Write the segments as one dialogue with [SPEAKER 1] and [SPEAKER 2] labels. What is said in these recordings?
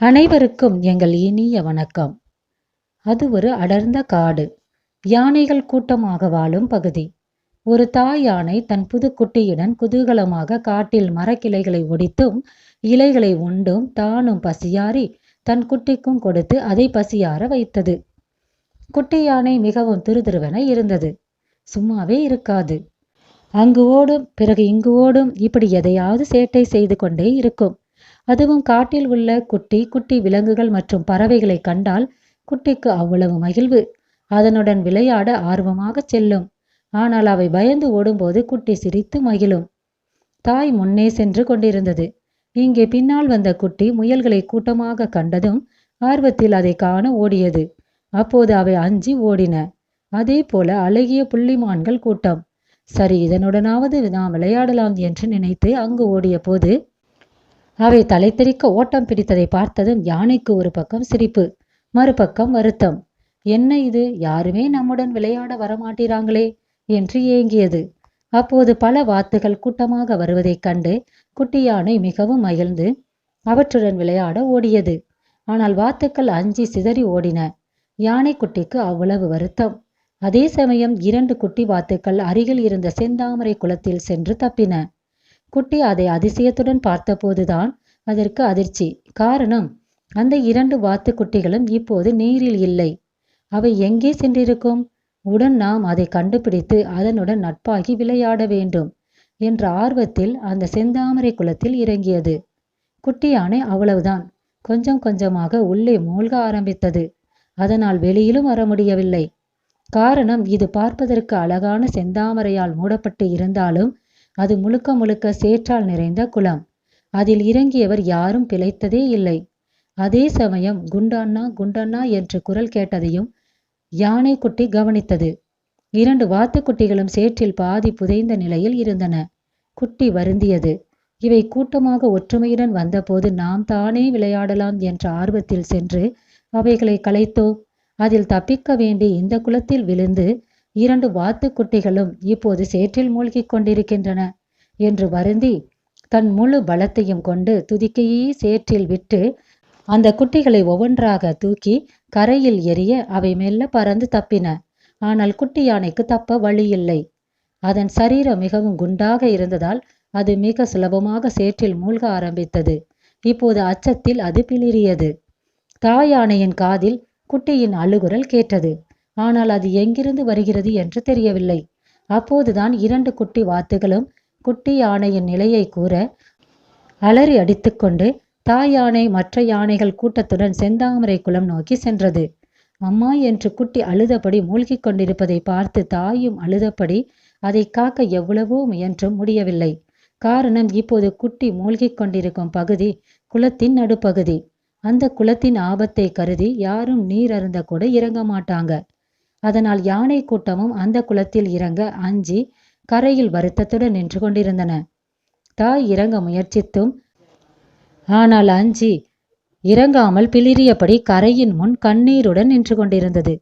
[SPEAKER 1] அனைவருக்கும் எங்கள் இனிய வணக்கம். அது ஒரு அடர்ந்த காடு. யானைகள் கூட்டமாக வாழும் பகுதி. ஒரு தாய் யானை தன் புது குட்டியுடன் குதூகலமாக காட்டில் மரக்கிளைகளை ஒடித்தும் இலைகளை உண்டும் தானும் பசியாறி தன் குட்டிக்கும் கொடுத்து அதை பசியாற வைத்தது. குட்டி யானை மிகவும் துருதுருவென இருந்தது. சும்மாவே இருக்காது. அங்கு ஓடும் பிறகு இங்கு ஓடும் இப்படி எதையாவது சேட்டை செய்து கொண்டே இருக்கும். அதுவும் காட்டில் உள்ள குட்டி குட்டி விலங்குகள் மற்றும் பறவைகளை கண்டால் குட்டிக்கு அவ்வளவு மகிழ்வு. அதனுடன் விளையாட ஆர்வமாக செல்லும். ஆனால் அவை பயந்து ஓடும்போது குட்டி சிரித்து மகிழும். தாய் முன்னே சென்று கொண்டிருந்தது. இங்கே பின்னால் வந்த குட்டி முயல்களை கூட்டமாக கண்டதும் ஆர்வத்தில் அதை காண ஓடியது. அப்போது அவை அஞ்சி ஓடின. அதே போல அழகிய புள்ளிமான்கள் கூட்டம். சரி இதனுடனாவது நாம் விளையாடலாம் என்று நினைத்து அங்கு ஓடிய போது அவை தலைதெறிக்க ஓட்டம் பிடித்ததை பார்த்ததும் யானைக்கு ஒரு பக்கம் சிரிப்பு மறுபக்கம் வருத்தம். என்ன இது? யாருமே நம்முடன் விளையாட வரமாட்டீராங்களே என்று ஏங்கியது. அப்போது பல வாத்துகள் கூட்டமாக வருவதைக் கண்டு குட்டி யானை மிகவும் மகிழ்ந்து அவற்றுடன் விளையாட ஓடியது. ஆனால் வாத்துக்கள் அஞ்சி சிதறி ஓடின. யானைக்குட்டிக்கு அவ்வளவு வருத்தம். அதே சமயம் இரண்டு குட்டி வாத்துக்கள் அருகில் இருந்த செந்தாமரை குளத்தில் சென்று தப்பின. குட்டி அதை அதிசயத்துடன் பார்த்தபோதுதான் அதற்கு அதிர்ச்சி. காரணம் அந்த இரண்டு வாத்து குட்டிகளும் இப்போது நீரில் இல்லை. அவை எங்கே சென்றிருக்கும்? உடன் நாம் அதை கண்டுபிடித்து அதனுடன் நட்பாகி விளையாட வேண்டும் என்ற ஆர்வத்தில் அந்த செந்தாமரை குளத்தில் இறங்கியது. குட்டி யானை அவ்வளவுதான். கொஞ்சம் கொஞ்சமாக உள்ளே மூழ்க ஆரம்பித்தது. அதனால் வெளியிலும் வர முடியவில்லை. காரணம் இது பார்ப்பதற்கு அழகான செந்தாமரையால் மூடப்பட்டு இருந்தாலும் அது முழுக்க முழுக்க சேற்றால் நிறைந்த குளம். அதில் இறங்கியவர் யாரும் பிழைத்ததே இல்லை. அதே சமயம் குண்டண்ணா குண்டண்ணா என்று குரல் கேட்டதையும் யானை குட்டி கவனித்தது. இரண்டு வாத்துக்குட்டிகளும் சேற்றில் பாதி புதைந்த நிலையில் இருந்தன. குட்டி வருந்தியது. இவை கூட்டமாக ஒற்றுமையுடன் வந்தபோது நாம் தானே விளையாடலாம் என்ற ஆர்வத்தில் சென்று அவைகளை கலைத்தோம் அதில் தப்பிக்க வேண்டி இந்த குளத்தில் விழுந்து இரண்டு வாத்துக்குட்டிகளும் இப்போது சேற்றில் மூழ்கிக் கொண்டிருக்கின்றன என்று வருந்தி தன் முழு பலத்தையும் கொண்டு துதிக்கையே சேற்றில் விட்டு அந்த குட்டிகளை ஒவ்வொன்றாக தூக்கி கரையில் எரிய அவை மெல்ல பறந்து தப்பின. ஆனால் குட்டி யானைக்கு தப்ப வழியில்லை. அதன் சரீரம் மிகவும் குண்டாக இருந்ததால் அது மிக சுலபமாக சேற்றில் மூழ்க ஆரம்பித்தது. இப்போது அச்சத்தில் அது பிளிரியது தாயானையின் காதில் குட்டியின் அழுகுரல் கேட்டது. ஆனால் அது எங்கிருந்து வருகிறது என்று தெரியவில்லை. அப்போதுதான் இரண்டு குட்டி வாத்துகளும் குட்டி யானையின் நிலையை கூற அலறி அடித்துக்கொண்டு தாய் யானை மற்ற யானைகள் கூட்டத்துடன் செந்தாமரை குளம் நோக்கி சென்றது. அம்மா என்று குட்டி அழுதபடி மூழ்கிக் கொண்டிருப்பதை பார்த்து தாயும் அழுதபடி அதை காக்க எவ்வளவோ முயன்றும் முடியவில்லை. காரணம் இப்போது குட்டி மூழ்கிக் கொண்டிருக்கும் பகுதி குளத்தின் நடுப்பகுதி. அந்த குளத்தின் ஆபத்தை கருதி யாரும் நீர் அருந்த கூட இறங்க மாட்டாங்க. அதனால் யானை கூட்டமும் அந்த குளத்தில் இறங்க அஞ்சி கரையில் வருத்தத்துடன் நின்று கொண்டிருந்தன. தாய் இறங்க முயற்சித்தும் ஆனால் அஞ்சி இறங்காமல் பிளிரியபடி கரையின் முன் கண்ணீருடன் நின்று கொண்டிருந்தது.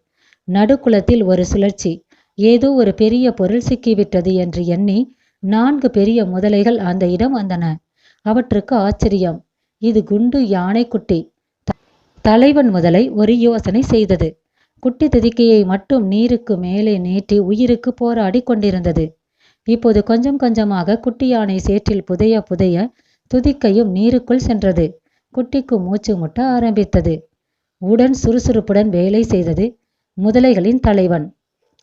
[SPEAKER 1] நடுக்குளத்தில் ஒரு சுழற்சி ஏதோ ஒரு பெரிய பொருள் சிக்கிவிட்டது என்று எண்ணி நான்கு பெரிய முதலைகள் அந்த இடம் வந்தன. அவற்றுக்கு ஆச்சரியம் இது குண்டு யானைக்குட்டி. தலைவன் முதலை ஒரு யோசனை செய்தது. குட்டி துதிக்கையை மட்டும் நீருக்கு மேலே நீட்டி உயிருக்கு போராடி கொண்டிருந்தது. இப்போது கொஞ்சம் கொஞ்சமாக குட்டி யானை சேற்றில் புதைய புதைய துதிக்கையும் நீருக்குள் சென்றது. குட்டிக்கு மூச்சு முட்ட ஆரம்பித்தது. உடன் சுறுசுறுப்புடன் வேலை செய்தது முதலைகளின் தலைவன்.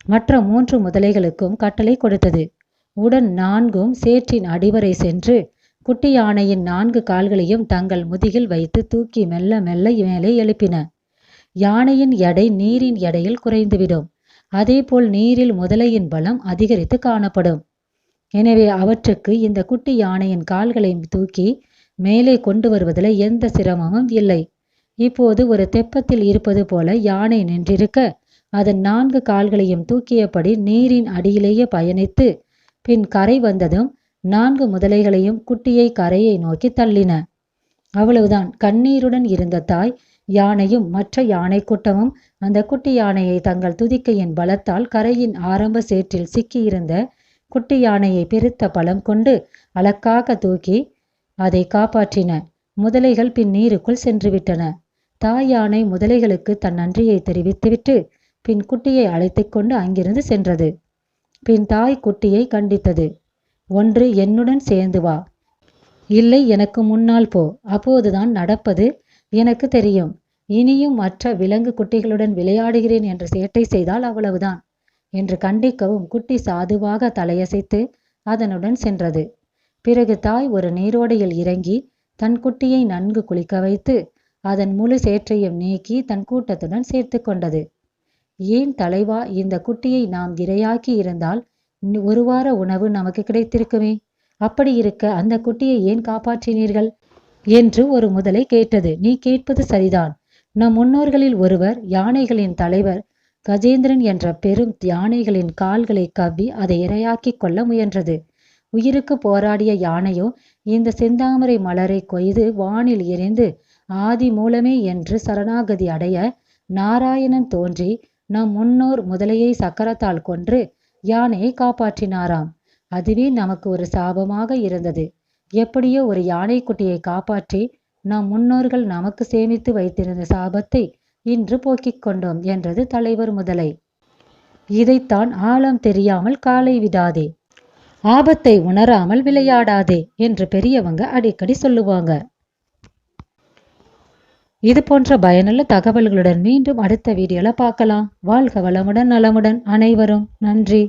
[SPEAKER 1] மற்ற மூன்று முதலைகளுக்கும் கட்டளை கொடுத்தது. உடன் நான்கும் சேற்றின் அடிவரை சென்று குட்டி யானையின் நான்கு கால்களையும் தங்கள் முதுகில் வைத்து தூக்கி மெல்ல மெல்ல மேலே எழுப்பின. யானையின் எடை நீரின் எடையில் குறைந்துவிடும். அதேபோல் நீரில் முதலையின் பலம் அதிகரித்து காணப்படும். எனவே அவற்றுக்கு இந்த குட்டி யானையின் கால்களை தூக்கி மேலே கொண்டு வருவதில் எந்த சிரமமும் இல்லை. இப்போது ஒரு தெப்பத்தில் இருப்பது போல யானை நின்றிருக்க அதன் நான்கு கால்களையும் தூக்கியபடி நீரின் அடியிலேயே பயணித்து பின் கரை வந்ததும் நான்கு முதலைகளையும் குட்டியை கரையை நோக்கி தள்ளின. அவ்வளவுதான். கண்ணீருடன் இருந்த தாய் யானையும் மற்ற யானை கூட்டமும் அந்த குட்டி யானையை தங்கள் துதிக்கையின் பலத்தால் கரையின் ஆரம்ப சேற்றில் சிக்கியிருந்த குட்டி யானையை பெருத்த பலம் கொண்டு அலக்காக தூக்கி அதை காப்பாற்றின. முதலைகள் பின் நீருக்குள் சென்றுவிட்டன. தாய் யானை முதலைகளுக்கு தன் நன்றியை தெரிவித்துவிட்டு பின் குட்டியை அழைத்துக் கொண்டு அங்கிருந்து சென்றது. பின் தாய் குட்டியை கண்டித்தது. ஒன்று என்னுடன் சேர்ந்து வா. இல்லை எனக்கு முன்னால் போ. அப்போதுதான் நடப்பது எனக்கு தெரியும். இனியும் மற்ற விலங்கு குட்டிகளுடன் விளையாடுகிறேன் என்று சேட்டை செய்தால் அவ்வளவுதான் என்று கண்டிக்கவும் குட்டி சாதுவாக தலையசைத்து அதனுடன் சென்றது. பிறகு தாய் ஒரு நீரோடையில் இறங்கி தன் குட்டியை நன்கு குளிக்க வைத்து அதன் முழு சேற்றையும் நீக்கி தன் கூட்டத்துடன் சேர்த்து கொண்டது. ஏன் தலைவா இந்த குட்டியை நாம் இரையாக்கி இருந்தால் ஒரு வார உணவு நமக்கு கிடைத்திருக்குமே? அப்படி இருக்க அந்த குட்டியை ஏன் காப்பாற்றினீர்கள்? என்று ஒரு முதலை கேட்டது. நீ கேட்பது சரிதான். நம் முன்னோர்களில் ஒருவர் யானைகளின் தலைவர் கஜேந்திரன் என்ற பெரும் யானைகளின் கால்களை கவ்வி அதை இரையாக்கி கொள்ள முயன்றது. உயிருக்கு போராடிய யானையோ இந்த செந்தாமரை மலரை கொய்து வானில் எரிந்து ஆதி மூலமே என்று சரணாகதி அடைய நாராயணன் தோன்றி நம் முன்னோர் முதலையை சக்கரத்தால் கொன்று யானையை காப்பாற்றினாராம். அதுவே நமக்கு ஒரு சாபமாக இருந்தது. எப்படியோ ஒரு யானைக்குட்டியை காப்பாற்றி நம் முன்னோர்கள் நமக்கு சேமித்து வைத்திருந்த சாபத்தை இன்று போக்கிக் கொண்டோம் என்றது தலைவர் முதலை. இதைத்தான் ஆழம் தெரியாமல் காலை விடாதே ஆபத்தை உணராமல் விளையாடாதே என்று பெரியவங்க அடிக்கடி சொல்லுவாங்க. இது போன்ற பயனுள்ள தகவல்களுடன் மீண்டும் அடுத்த வீடியோல பார்க்கலாம். வாழ்க வளமுடன் நலமுடன் அனைவரும். நன்றி.